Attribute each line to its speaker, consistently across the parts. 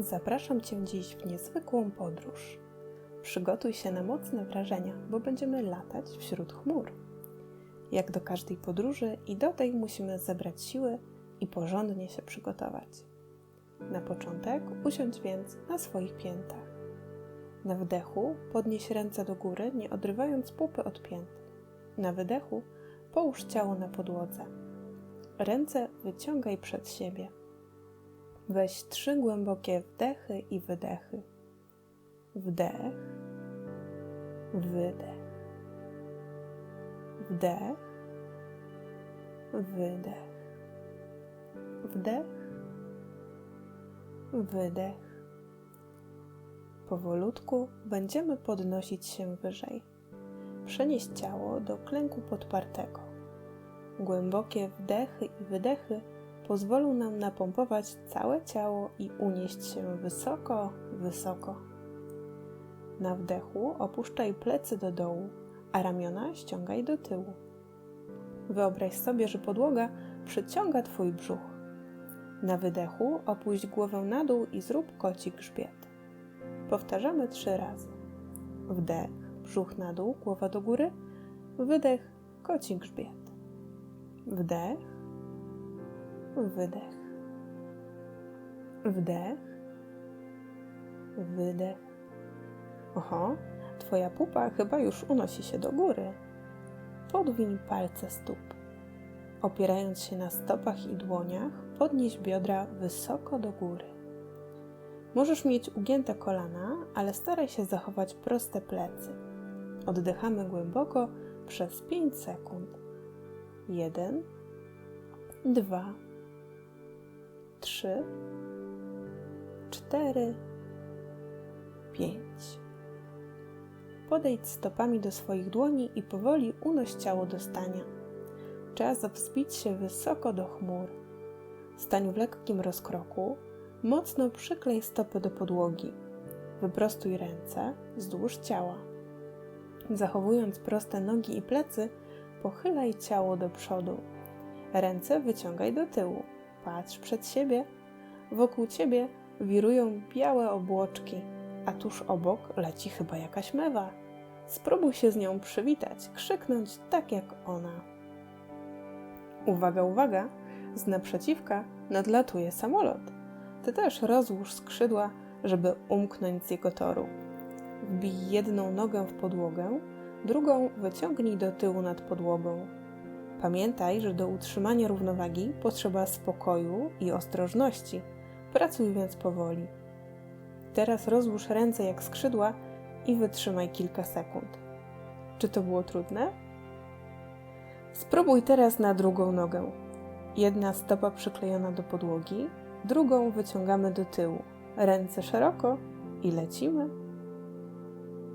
Speaker 1: Zapraszam Cię dziś w niezwykłą podróż. Przygotuj się na mocne wrażenia, bo będziemy latać wśród chmur. Jak do każdej podróży i do tej musimy zebrać siły i porządnie się przygotować. Na początek usiądź więc na swoich piętach. Na wdechu podnieś ręce do góry, nie odrywając pupy od pięt. Na wydechu połóż ciało na podłodze. Ręce wyciągaj przed siebie. Weź trzy głębokie wdechy i wydechy. Wdech, wydech, wdech, wydech, wdech, wydech. Powolutku będziemy podnosić się wyżej. Przenieść ciało do klęku podpartego. Głębokie wdechy i wydechy pozwolą nam napompować całe ciało i unieść się wysoko, wysoko. Na wdechu opuszczaj plecy do dołu, a ramiona ściągaj do tyłu. Wyobraź sobie, że podłoga przyciąga Twój brzuch. Na wydechu opuść głowę na dół i zrób koci grzbiet. Powtarzamy trzy razy. Wdech, brzuch na dół, głowa do góry. Wydech, koci grzbiet. Wdech, wydech. Wdech, wydech. Oho, twoja pupa chyba już unosi się do góry. Podwiń palce stóp. Opierając się na stopach i dłoniach, podnieś biodra wysoko do góry. Możesz mieć ugięte kolana, ale staraj się zachować proste plecy. Oddychamy głęboko przez 5 sekund. 1, 2, trzy, cztery, pięć. Podejdź stopami do swoich dłoni i powoli unoś ciało do stania. Czas wzbić się wysoko do chmur. Stań w lekkim rozkroku, mocno przyklej stopy do podłogi. Wyprostuj ręce wzdłuż ciała. Zachowując proste nogi i plecy, pochylaj ciało do przodu. Ręce wyciągaj do tyłu. Patrz przed siebie. Wokół ciebie wirują białe obłoczki, a tuż obok leci chyba jakaś mewa. Spróbuj się z nią przywitać, krzyknąć tak jak ona. Uwaga, uwaga! Z naprzeciwka nadlatuje samolot. Ty też rozłóż skrzydła, żeby umknąć z jego toru. Wbij jedną nogę w podłogę, drugą wyciągnij do tyłu nad podłogą. Pamiętaj, że do utrzymania równowagi potrzeba spokoju i ostrożności. Pracuj więc powoli. Teraz rozłóż ręce jak skrzydła i wytrzymaj kilka sekund. Czy to było trudne? Spróbuj teraz na drugą nogę. Jedna stopa przyklejona do podłogi, drugą wyciągamy do tyłu. Ręce szeroko i lecimy.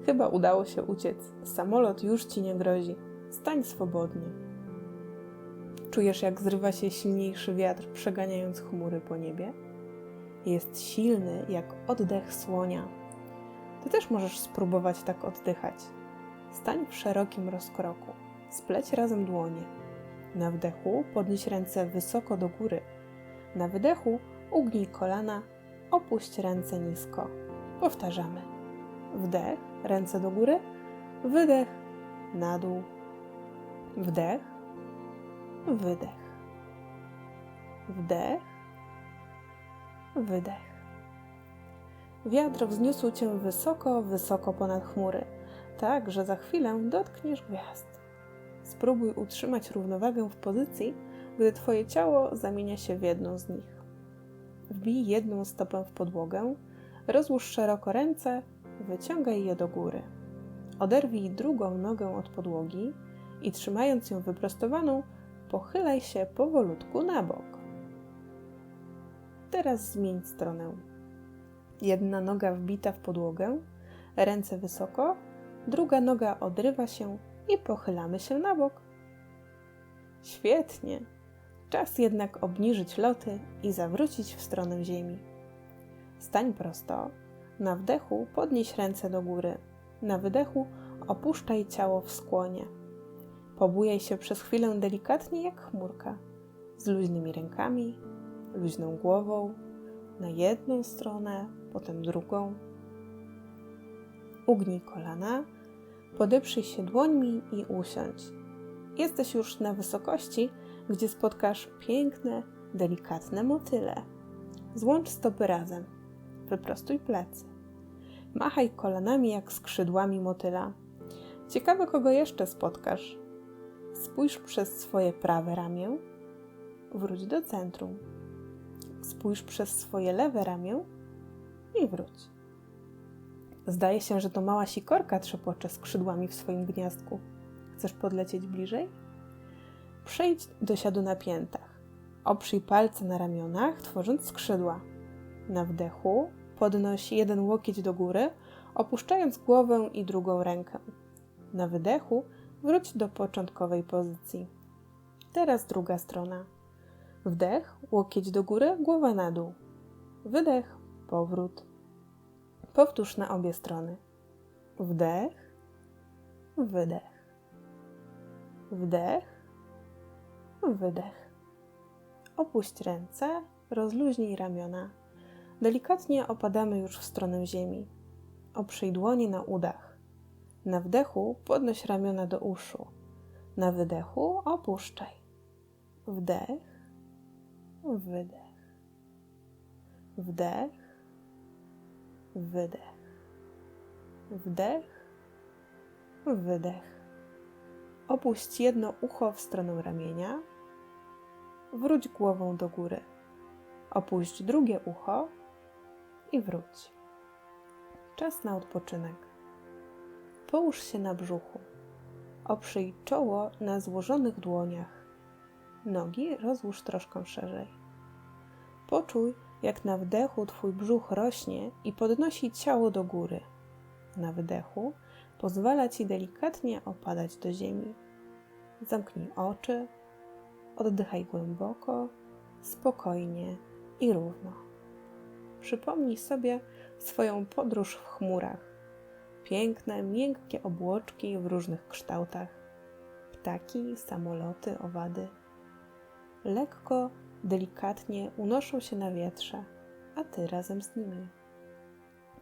Speaker 1: Chyba udało się uciec. Samolot już ci nie grozi. Stań swobodnie. Czujesz, jak zrywa się silniejszy wiatr, przeganiając chmury po niebie? Jest silny jak oddech słonia. Ty też możesz spróbować tak oddychać. Stań w szerokim rozkroku. Spleć razem dłonie. Na wdechu podnieś ręce wysoko do góry. Na wydechu ugnij kolana, opuść ręce nisko. Powtarzamy. Wdech, ręce do góry. Wydech, na dół. Wdech, wydech. Wdech, wydech. Wiatr wzniósł cię wysoko, wysoko ponad chmury, tak, że za chwilę dotkniesz gwiazd. Spróbuj utrzymać równowagę w pozycji, gdy twoje ciało zamienia się w jedną z nich. Wbij jedną stopę w podłogę, rozłóż szeroko ręce, wyciągaj je do góry. Oderwij drugą nogę od podłogi i trzymając ją wyprostowaną, pochylaj się powolutku na bok. Teraz zmień stronę. Jedna noga wbita w podłogę, ręce wysoko, druga noga odrywa się i pochylamy się na bok. Świetnie. Czas jednak obniżyć loty i zawrócić w stronę ziemi. Stań prosto. Na wdechu podnieś ręce do góry. Na wydechu opuszczaj ciało w skłonie. Pobujaj się przez chwilę delikatnie jak chmurka, z luźnymi rękami, luźną głową, na jedną stronę, potem drugą. Ugnij kolana, podeprzyj się dłońmi i usiądź. Jesteś już na wysokości, gdzie spotkasz piękne, delikatne motyle. Złącz stopy razem, wyprostuj plecy. Machaj kolanami jak skrzydłami motyla. Ciekawe, kogo jeszcze spotkasz. Spójrz przez swoje prawe ramię, wróć do centrum. Spójrz przez swoje lewe ramię i wróć. Zdaje się, że to mała sikorka trzepocze skrzydłami w swoim gniazdku. Chcesz podlecieć bliżej? Przejdź do siadu na piętach. Oprzyj palce na ramionach, tworząc skrzydła. Na wdechu podnoś jeden łokieć do góry, opuszczając głowę i drugą rękę. Na wydechu wróć do początkowej pozycji. Teraz druga strona. Wdech, łokieć do góry, głowa na dół. Wydech, powrót. Powtórz na obie strony. Wdech, wydech. Wdech, wydech. Opuść ręce, rozluźnij ramiona. Delikatnie opadamy już w stronę ziemi. Oprzyj dłonie na udach. Na wdechu podnoś ramiona do uszu. Na wydechu opuszczaj. Wdech, wydech. Wdech, wydech. Wdech, wydech. Opuść jedno ucho w stronę ramienia. Wróć głową do góry. Opuść drugie ucho i wróć. Czas na odpoczynek. Połóż się na brzuchu. Oprzyj czoło na złożonych dłoniach. Nogi rozłóż troszkę szerzej. Poczuj, jak na wdechu Twój brzuch rośnie i podnosi ciało do góry. Na wydechu pozwala Ci delikatnie opadać do ziemi. Zamknij oczy, oddychaj głęboko, spokojnie i równo. Przypomnij sobie swoją podróż w chmurach. Piękne, miękkie obłoczki w różnych kształtach. Ptaki, samoloty, owady. Lekko, delikatnie unoszą się na wietrze, a ty razem z nimi.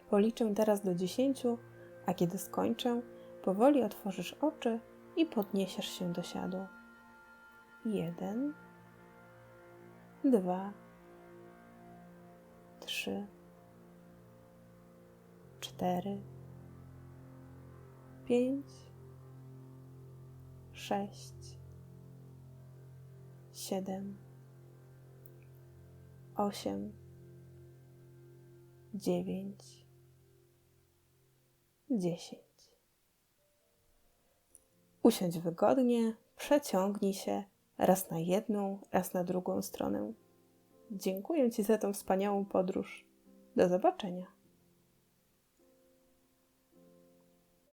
Speaker 1: Policzę teraz do dziesięciu, a kiedy skończę, powoli otworzysz oczy i podniesiesz się do siadu. Jeden, dwa, trzy, cztery, pięć, sześć, siedem, osiem, dziewięć, dziesięć. Usiądź wygodnie, przeciągnij się raz na jedną, raz na drugą stronę. Dziękuję Ci za tą wspaniałą podróż. Do zobaczenia.